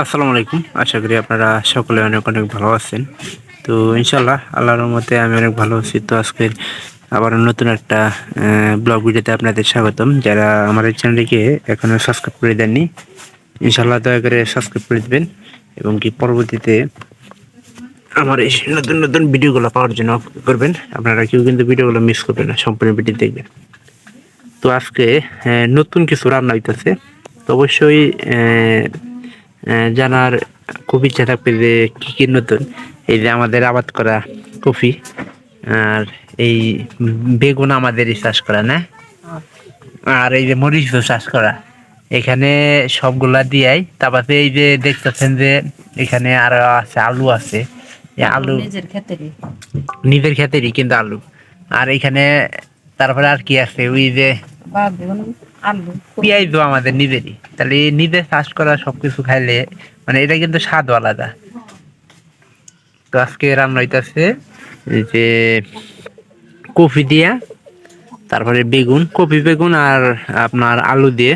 আসসালামু আলাইকুম। আশা করি আপনারা সকলে অনেক অনেক ভালো আছেন। তো ইনশাল্লাহ আল্লাহর রহমতে আমি অনেক ভালো আছি। তো আজকে আবার নতুন একটা ব্লগ ভিডিওতে আপনাদের স্বাগতম। যারা আমার এই চ্যানেলটিকে এখনও সাবস্ক্রাইব করে দেননি ইনশাল্লাহ দয়া করে সাবস্ক্রাইব করে দেবেন এবং কি পরবর্তীতে আমার এই নতুন নতুন ভিডিওগুলো পাওয়ার জন্য করবেন। আপনারা কেউ কিন্তু ভিডিওগুলো মিস করবেন না, সম্পূর্ণ ভিডিও দেখবেন। তো আজকে নতুন কিছু রান্না হইতেছে। তো অবশ্যই জানার খুব ইচ্ছা থাকবে যে কি কি নতুন? এই যে আমাদের আবাদ করা কফি আর এই বেগুন আমাদেরই চাষ করা না? আর এই যে মরিচ চাষ করা। এখানে সবগুলা দিয়াই তারপরে এই যে দেখতেছেন যে এখানে আরও আছে আলু আছে। এই আলু নিজের ক্ষেতেরই। কিন্তু আলু। আর এখানে তারপরে আর কি আছে? ওই যে বা বেগুন আলু আমাদের নিজেরই। তাহলে নিজে চাষ করা সবকিছু খাইলে মানে এটা কিন্তু স্বাদও আলাদা। তো আজকে রান্না হইতাছে যে কফি দিয়া তারপরে বেগুন কপি বেগুন আর আপনার আলু দিয়ে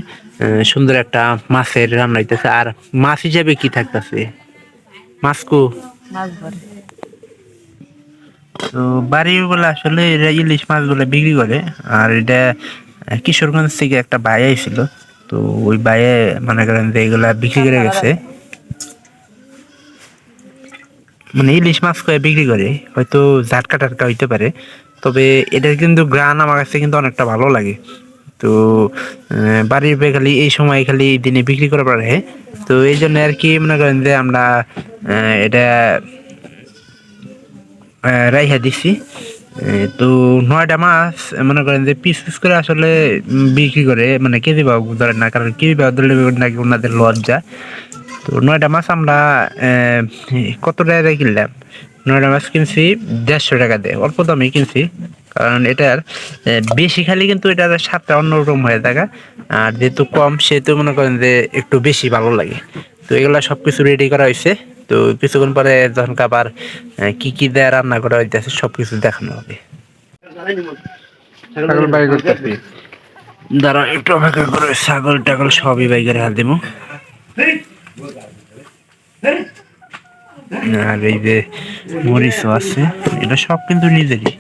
সুন্দর একটা মাছের রান্না হইতেছে। আর মাছ হিসাবে কি থাকতেছে? মাছ কো মাছ ধরে। তো বাড়িগুলো আসলে ইলিশ মাছগুলো বিক্রি করে আর এটা কিশোরগঞ্জ থেকে একটা ভাই আইছিল, তো ওই ভাইয়ে মনে করেন যে এগুলা বিক্রি করে গেছে। মানে ইলিশ মাছ করে বিক্রি করে, হয়তো ঝাটকা টাটকা হইতে পারে, তবে এটার কিন্তু গ্রান আমার কাছে কিন্তু অনেকটা ভালো লাগে। তো বাড়ির খালি এই সময় খালি দিনে বিক্রি করা পারে, তো এই জন্য আর কি মনে করেন যে আমরা এটা রাইহা দিছি। তো নয়টা মাছ মনে করেন যে পিস পিস করে আসলে বিক্রি করে মানে কেজি ভাগ ধরে না, কারণ কেজি ভাগ ধরলে নাকি ওনাদের লজ্জা। তো নয়টা মাছ আমরা কত টাকা দিয়ে কিনলাম? নয়টা মাছ কিনছি দেড়শো টাকা দিয়ে, অল্প দামে কিনছি। কারণ এটার বেশি খালি কিন্তু এটার স্বাদটা অন্যরকম হয়ে থাকে। আর যেহেতু কম, সেহেতু মনে করেন যে একটু বেশি ভালো লাগে। তো এগুলা সব কিছু রেডি করা হয়েছে। তো কিছুক্ষণ পরে যখন আবার কি কি দেয় রান্না করা হইতেছে সব কিছু দেখানো হবে। ছাগল বাই করতেছি দাঁড়া একটু অপেক্ষা করে ছাগল টাগল সবই বাই করে হাত দেবো আর এই যে মরিচও আছে এটা সব কিন্তু নিজেরই।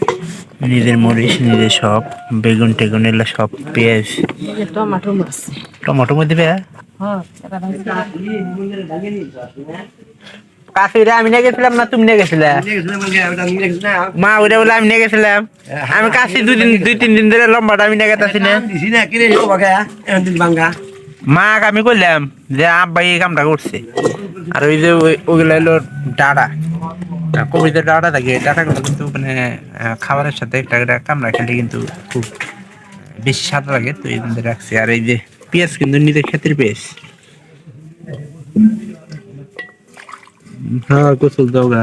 নিজের মরিচ নিজের সব বেগুন টেগুন এগুলো সব পেঁয়াজ। টমাটো টমেটো মধ্যে দেবে হ্যাঁ কাছে আমি নিয়ে গেছিলাম না তুমি নিয়ে গেছিলে মা ওইটা বলে আমি নিয়ে গেছিলাম আমি কাছে দুই দিন দুই তিন দিন ধরে লম্বাটা আমি নিয়ে গেছি না মা আমি করলাম যে আব্বা এই কামটা করছে। আর ওই যে ওই- ওগুলো হলো ডাড়া কবিতার ডাড়া থাকে ডাড়াগুলো কিন্তু মানে খাবারের সাথে একটা একটা কামড়া খেলে কিন্তু খুব বেশি স্বাদ লাগে। তো এই রাখছি। আর এই যে পেঁয়াজ কিন্তু নিজের ক্ষেতের পেঁয়াজ। হ্যাঁ গোসল দাও গা।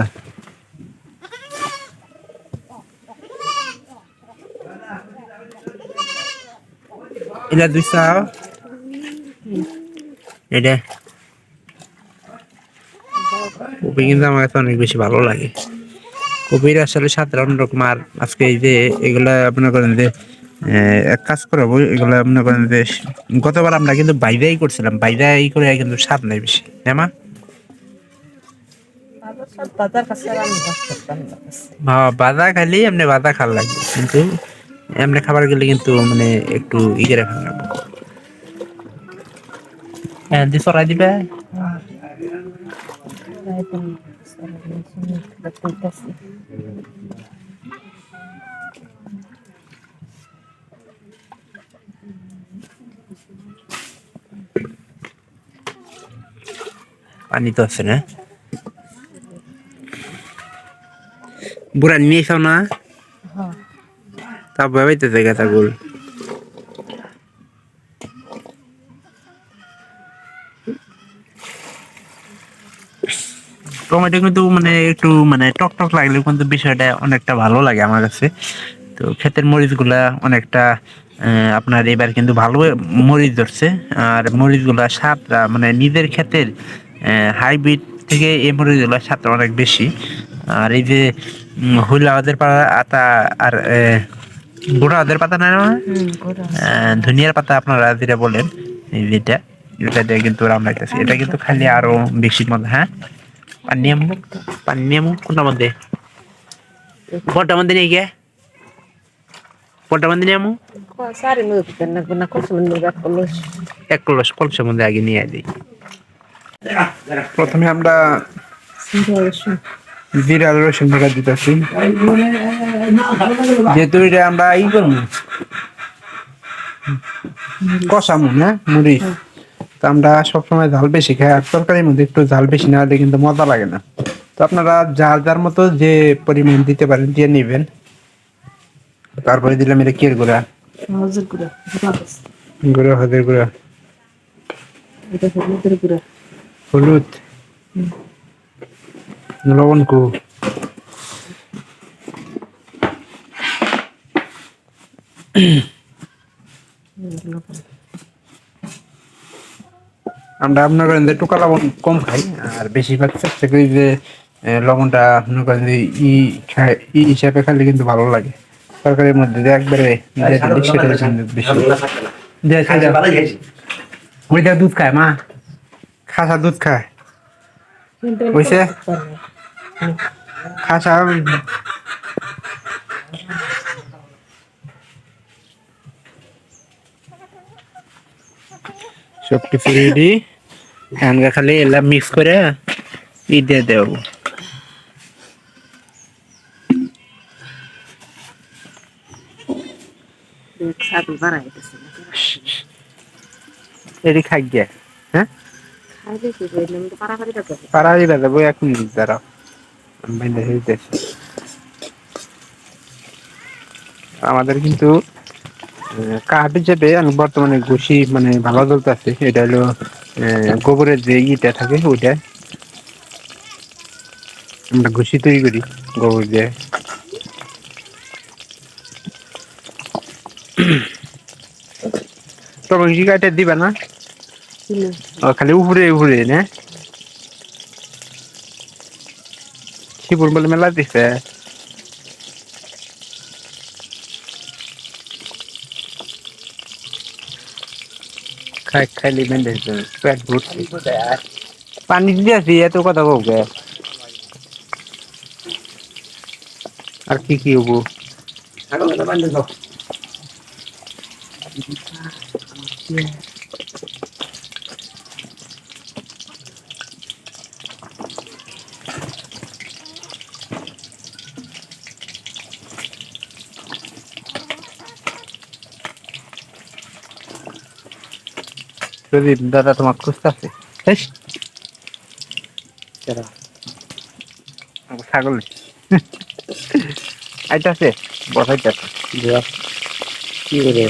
এটা দুই চাও এটা। কপি কিন্তু আমার কাছে অনেক বেশি ভালো লাগে। কপির আসলে সাথে অন্যরকম আর আজকে এই যে এগুলা মনে করেন যে এক কাজ করাবো, এগুলা মনে করেন যে, গতবার আমরা কিন্তু বাইদাই করছিলাম। বাইদাই করে কিন্তু স্বাদ নাই বেশি। হ্যাঁ মা বাজার কাছে আমি বাস করতাম না হ্যাঁ, বাদা খালি এমনি বাদা খাল লাগবে। কিন্তু এমনি খাবার গেলে কিন্তু মানে একটু ই করে খাওয়া লাগবে। হ্যাঁ দিয়ে সরাই দিবে। পানি তো আছে না? বুড়া নিয়ে নিয়েছাও না। হ্যাঁ। তা ভাবাইতে জায়গা ছাগল। টমেটো কিন্তু মানে একটু মানে টক টক লাগলে কিন্তু বিষয়টা অনেকটা ভালো লাগে আমার কাছে। তো ক্ষেতের মরিচগুলা অনেকটা আহ, আপনার এবার কিন্তু ভালো মরিচ ধরছে। আর মরিচগুলা স্বাদটা মানে নিজের ক্ষেতের হাইব্রিড থেকে এই মরিচগুলা স্বাদটা অনেক বেশি। আর এই যে উম, হুলাওয়াদের পাতা আর আহ, বুড়াওয়াদের পাতা না ধনিয়ার পাতা আপনারা যেটা বলেন এই যেটা এটা দিয়ে কিন্তু রান্নাইতেছি এটা কিন্তু খালি আরও বেশি মজা হ্যাঁ? পানিয়াম পানিয়াম কোনটার মধ্যে? মধ্যে গিয়ে মধ্যে আমু kulos. এক কলস। কলসের মধ্যে আগে নিয়ে দিই। প্রথমে আমরা আর রসুন বাটা দিতেছি। যেহেতু এটা আমরা ই করব কষামু হ্যাঁ মুড়ি। তো আমরা সবসময় ঝাল বেশি খাই আর তরকারির মধ্যে একটু ঝাল বেশি না হলে কিন্তু মজা লাগে না। তো আপনারা যার যার মতো যে পরিমাণ দিতে পারেন দিয়ে নেবেন। তারপরে দিলাম এটা কের গুঁড়া. গুঁড়া হদের গুঁড়া হলুদ। লবণ কু। আমরা আপনার করেন যে টুকা লবণ কম খাই আর বেশিরভাগ চেষ্টা করি যে লবণটা আপনার করেন যে ই খাই ই হিসাবে খালি কিন্তু ভালো লাগে। তরকারির মধ্যে যে একবারে বেশি। ওইটা দুধ খায় মা। খাসা দুধ খায়। Wise? খাসা সব কিছু রেডি হ্যাঙ্গা খালি এলা মিক্স করে ই দিয়ে দেব। এটি খাই গিয়া হ্যাঁ. পারা দিলা দেবো এক মিনিট দাঁড়াও। আমাদের কিন্তু কাঠ হিসেবে আমি বর্তমানে ঘুষি মানে ভালো চলতেছে এটা হলো গোবরের যে ইটা থাকে ওইটা। আমরা ঘুষি তৈরি করি গোবর দিয়ে। কি কাঠে দিবা না? খালি উপরে উপরে না? শিবুর বলে মেলা দিছে? খাই, খাইলি মেন পেট ভর্তি পানি দিয়ে আছি, এত কথা বলবে আর কি কি হব? প্রদীপ দাদা তোমার খুঁজতেছে হেস দাঁড়া। আমার ছাগল আইতাছে বসাইতাছে কি করে?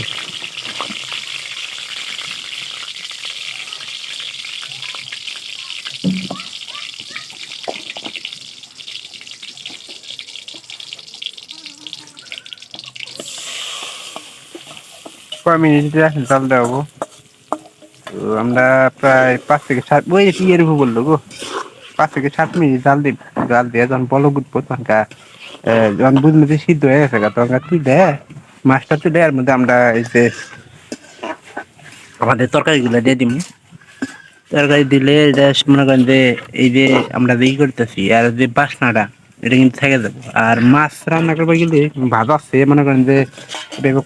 কয় মিনিট চাল দেবো আমরা প্রায় পাঁচ থেকে সাত ওই ইয়ের উপর বলল গো। পাঁচ থেকে সাত মিনিট জাল দিব জাল দিয়ে যখন বলো উঠবো তখন যখন বুঝলো যে সিদ্ধ হয়ে গেছে তখন তুলে মাছটা তুলে এর মধ্যে আমরা এই যে আমাদের তরকারিগুলো দিয়ে দিব তরকারি দিলে মনে করেন যে এই যে আমরা যে করতেছি আর যে বাসনাটা এটা কিন্তু থেকে যাব। আর মাছ রান্না করবে গেলে ভাজা আছে, মনে করেন যে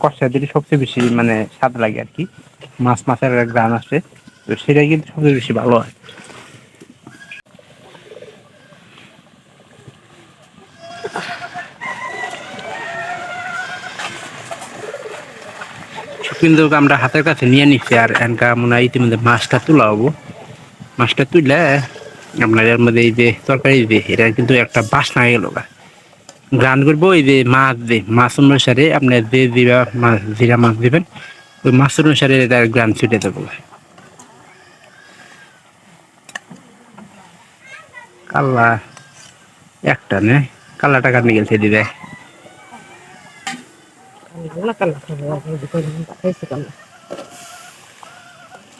কষা দিলে সবচেয়ে বেশি মানে স্বাদ লাগে আর কি। মাছ মাছের এক গান আছে, তো সেটাই কিন্তু সবচেয়ে বেশি ভালো হয়। কিন্তু আমরা হাতের কাছে নিয়ে নিচ্ছি আর এনকা মনে হয় ইতিমধ্যে মাছটা তোলা হব। মাছটা তুললে আপনার এর মধ্যে এই যে তরকারি যে, এটা কিন্তু একটা বাসনা গেল গান করব, এই যে মাছ যে, মাছ অনুসারে আপনার যে জিরা মাছ জিরা মাছ দিবেন, ওই মাছ অনুসারে তার গ্রান ছুটে দেবো কাল্লা একটা নে, কাল্লা টাকা নিয়ে গেছে দিবে.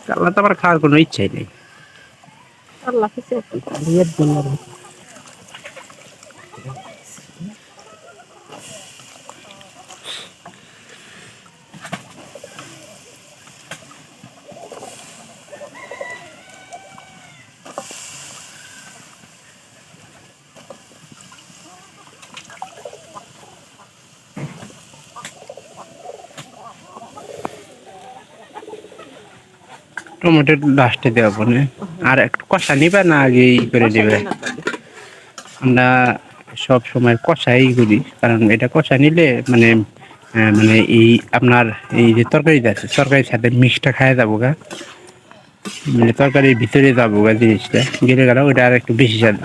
কাল্লা তো আমার খাওয়ার কোনো ইচ্ছাই নেই। আল্লাহ কিছু একটা লাস্টে দেওয়া আর একটু কষা নিবে না আগে ই করে দিবে। আমরা সব সময় কষাই করি কারণ এটা কষা নিলে মানে মানে এই আপনার এই যে তরকারিটা আছে তরকারির সাথে মিক্সটা খাওয়া যাব গা। মানে তরকারির ভিতরে যাব গা জিনিসটা গেলে গেল ওইটা আর একটু বেশি স্বাদ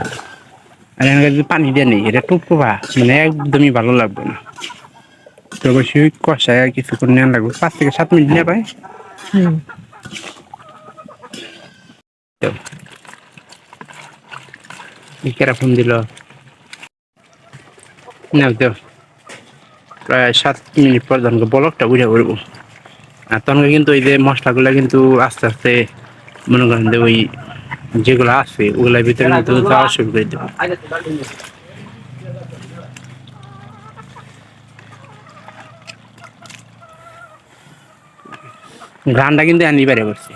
আর এখানে যদি পানি দিয়ে নেই এটা টুকটুকা মানে একদমই ভালো লাগবে না। তো অবশ্যই কষায় কিছুক্ষণ নেওয়া লাগবে। পাঁচ থেকে সাত মিনিট নিয়ে পায় হুম কেরকম দিল? না প্রায় সাত মিনিট পর তখন বলকটা বুঝে পড়ব আর তখন কিন্তু ওই যে মশলাগুলো কিন্তু আস্তে আস্তে মনে করেন যে ওই যেগুলো আছে, ওগুলোর ভিতরে কিন্তু যাওয়া শুরু করে দেবো। গানটা কিন্তু আনি বাইরে করছে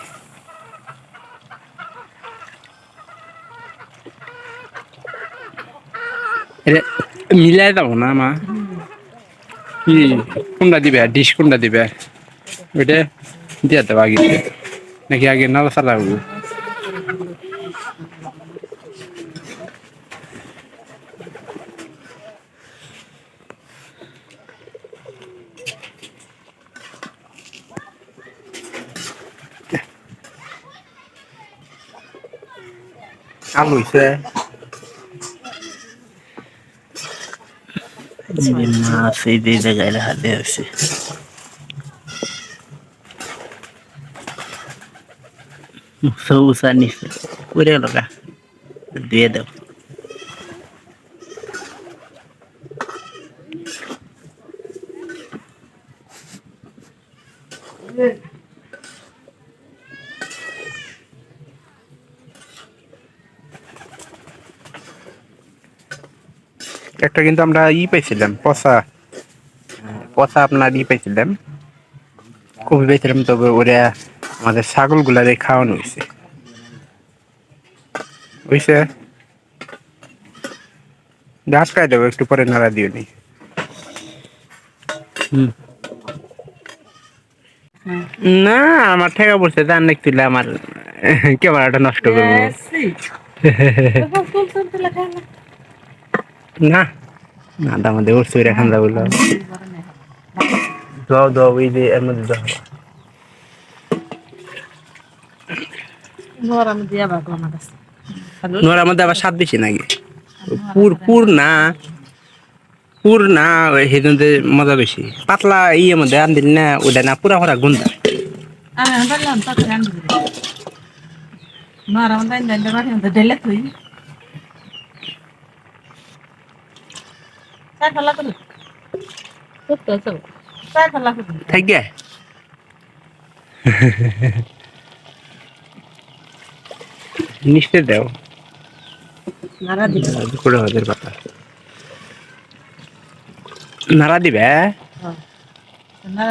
এটা মিলাই দাও না, মা। কি, কোনটা দিবে? ডিশ কোনটা দিবে? ওইটা দিয়ে দেবো আগে। নাকি আগে নালা চালাবো আলু হইছে। মাছ এই দিয়ে জায়গায় হাতে আছে সৌসা নিছে করে একটা কিন্তু আমরা ই পাইছিলাম পচা পচা আপনার ই পাইছিলাম কবি পাইছিলাম তবে ওরা আমাদের ছাগল গুলারে খাওয়ানো হয়েছে বুঝছে গাছ খাই দেবো একটু পরে নাড়া দিও নি না আমার ঠেকা পড়ছে দান দেখছিলে আমার ক্যামেরাটা নষ্ট করব না। না দাম আমাদের উঠছে ওইটা খান যাব দাও দাও ওই যে এর মধ্যে মধ্যে আবার স্বাদ বেশি নাকি? পুর পুর না। পুর না ওই মজা বেশি। পাতলা ইয়ে মধ্যে আন দিলি না ওটা না পুরা পুরা গুন্দা। মধ্যে তুই চাই ফেলা করি খুব তো চল চাই ফেলা করি থাক গে নিশ্চয় দেও। নারা দিবি। দুপুরে হাজার পাতা নাড়া দিবে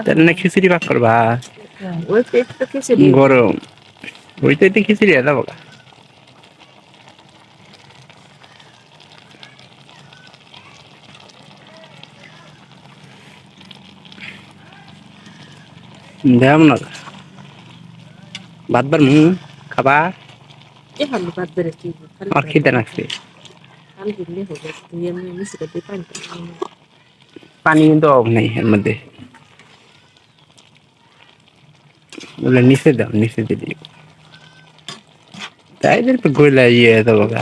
তাহলে খিচুড়ি পাক করবা। খিচুড়ি। গরম। ওইটাই তো খিচুড়ি দেবো দেখাম না। ভাত বার মু খাবা? এ হালু বাদ বেরে কি আমার খিদে লাগছে। দিলে পানি কিন্তু অভাব নেই এর মধ্যে। বলে নিচে দাও নিচে দিদি তাই তো গইলা ইয়ে দেবো গা।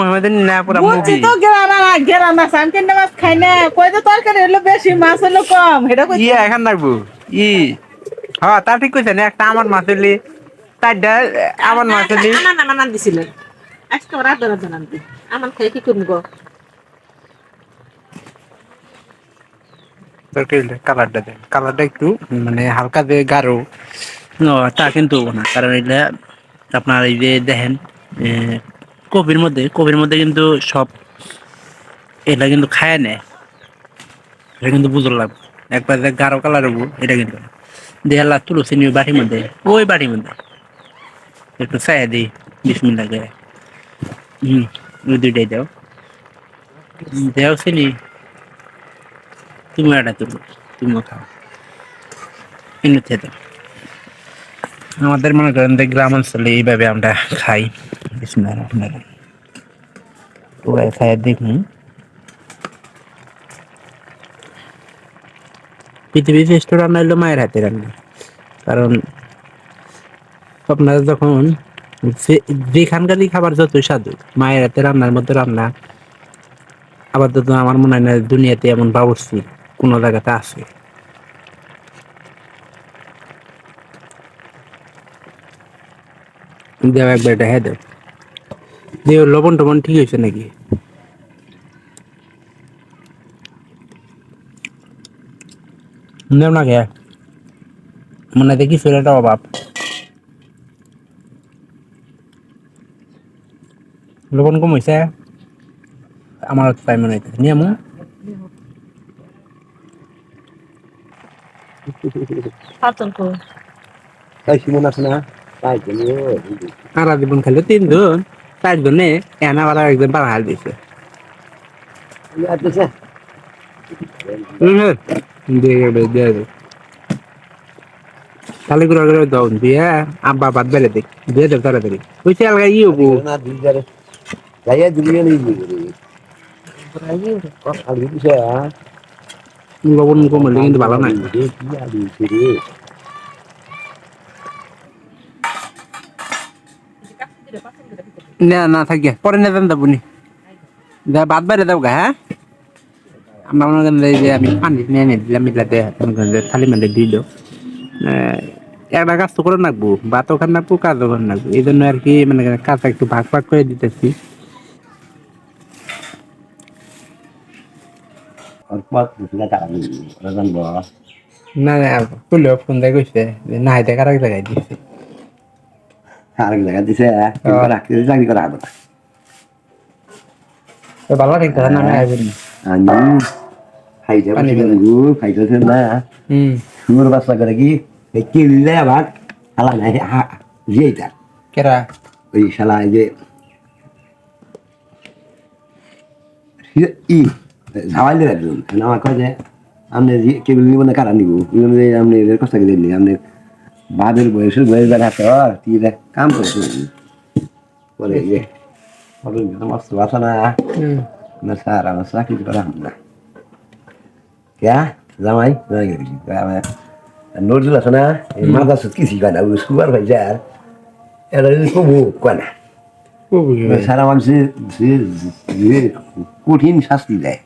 মহিমাদিন না পুরা বুঝছি মুভি তো গেরানা গেরানা সাম কিনে মাছ খাই না। কই তো তরকারি হলো বেশি মাছ হলো কম। এটা কই ইয়ে এখান থাকব। ই। হ্যাঁ তা ঠিক কইছেন একটা আমার মাছ হইলি চারটা আমার মাছ হইলি। আনা না না দিছিলেন আজকে ওরা ধরা জানান দি আমার খাই কি করব? তরকারিটা কালারটা দেন কালারটা একটু মানে হালকা দিয়ে গাঢ়। তা কিন্তু না। কারণ এটা আপনার এই যে দেখেন কপির মধ্যে কপির মধ্যে কিন্তু সব এটা কিন্তু খায় নেয়। এটা কিন্তু বুঝতে লাগবে। একবার গাঢ় কালার হব, এটা কিন্তু। না। দিয়ে আল্লাহ তুলসী নিয়ে বাটির মধ্যে, ওই বাটির মধ্যে। একটু চাই দিই, বিশ মিনিট লাগে হুম, ওই দুইটাই দাও। দেও চিনি। তুমি একটা তুলো তুমিও খাও। কিন্তু খেতে। আমাদের মনে করেন গ্রাম অঞ্চলে এইভাবে আমরা খাই। বিসমিল্লাহির রহমানির রহিম। পুরাই খাই দেখুন। পৃথিবীর শ্রেষ্ঠ রান্না হলো মায়ের হাতে রান্না। কারণ আপনারা যখন যেখানকারই খাবার যতই স্বাদু মায়ের হাতে রান্নার মধ্যে রান্না আপাতত আমার মনে হয় না দুনিয়াতে এমন বাবুর্চি কোনো জায়গাতে আছে। দেও একবার এটা হ্যাঁ দেও। দেও লবণ টবণ ঠিক হয়েছে নাকি? দেও না কে? মনে দেখি একটা অভাব লবণ কম হয়েছে? আমার তাই মনে হইতেছে নিয়ে জন্য সারা জীবন খেলে তিনজন চারজনে এনা বালা একজন পাড়া হাল দিছে আছে খালি করে করে দাও দিয়ে আব্বা বাদ বেড়ে দেখ দিয়ে দেব তাড়াতাড়ি। ওই চাল গাই ই হব। না দিদারে যাইয়া দিলিয়ে নেই খালি দিছে লবণ কম হলে কিন্তু ভালো না কি আদি রে না না থাকিয়া পরে না দেন দেবনি যা বাদ বাইরে গা হ্যাঁ? আমরা মনে করেন যে আমি পানি নিয়ে এনে দিলাম মিলাতে থালি মেলে দিয়ে দাও একটা কাজ তো করে রাখব ভাতও খান রাখব কাজও করে রাখব এই জন্য আর কি মানে কাজটা একটু ভাগ ভাগ করে দিতেছি। নেই না না খুললেও ফোন দিয়ে কইছে যে না এটা কারক জায়গায় দিছে আরেক জায়গা দিছে রাখতে চাকরি করা হবে। ভালো না আমি আইবেন আমি খাইতে পানি পারি গু খাইতেছে না। হুম। সুর বাসা করে কি এই কিনলে আবার হালা নাই হা কেরা? ওই শালা যে ই ঝাওয়াইলে একজন। আমার কয় যে আপনি কেবল নিব না কারা নিব? আপনি এদের কষ্ট করে আপনি বাদের বয়স বেড়া তো তুই দেখ কাম করছ বলে যে বলে মস্ত বাসা না না স্যার আমার চাকরি করা হবে না। ক্যা জামাই? নজরুল আছে না? মাথা সুত কিছু কয় না সুপার ভাই যার এটা কবু কয় না? সারা মানুষের কঠিন শাস্তি দেয়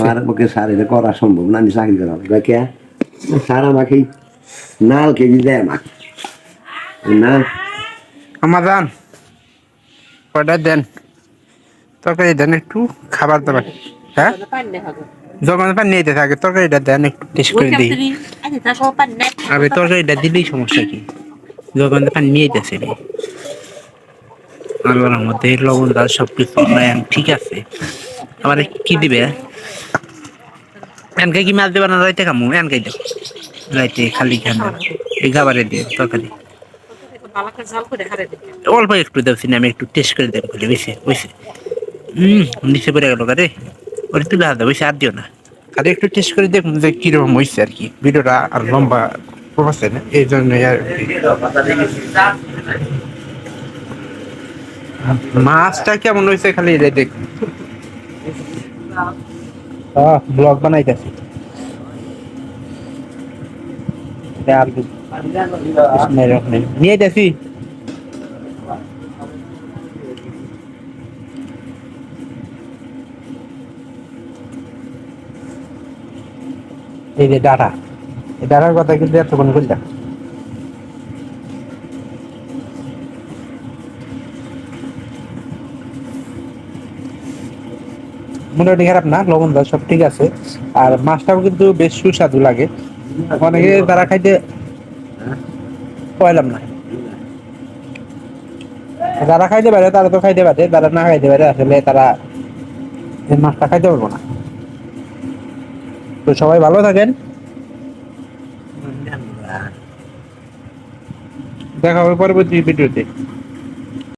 আমার পক্ষে স্যার এটা করা সম্ভব না আমি চাকরি করা কে? স্যার আমাকে নাল কেজি দেয় আমাকে না? আমাদান অর্ডার দেন। তরকারি দেন একটু, খাবার দাবার। হ্যাঁ? যখন দেন দিলেই সমস্যা কি? যখন পানি নিয়ে যেতেছে রে আল্লাহর মধ্যে লবণ দাল সব কিছু আছে। আবার কি দিবে? এনকে কি মাছ দেবে না রাইতে খামু? এনকে দাও রাইতে খালি অল্প একটু দেবছি আমি একটু টেস্ট করে দেব বলে বুঝছে বুঝছে হুম নিচে গেল কারে? ওটা তুলে হাত বুঝছে আর দিও না। একটু টেস্ট করে যে কীরকম হয়েছে আর কি। ভিডিওটা আর লম্বা প্রবাসে না এই জন্য আর মাছটা কেমন হয়েছে খালি এটা দেখ ব্লগ বানাইতেছি। নিয়ে যাচ্ছি এই যে ডাটা এই ডাটার কথা কিন্তু এতক্ষণ বললাম মোটামুটি খারাপ না লবণ সব ঠিক আছে। আর মাছটাও কিন্তু বেশ সুস্বাদু লাগে। অনেকে তারা খাইতে পাইলাম না। যারা খাইতে পারে, তারা তো খাইতে পারে, যারা না খাইতে পারে, আসলে তারা মাছটা খাইতে পারব না। তো সবাই ভালো থাকেন। দেখা হবে পরবর্তী ভিডিওতে।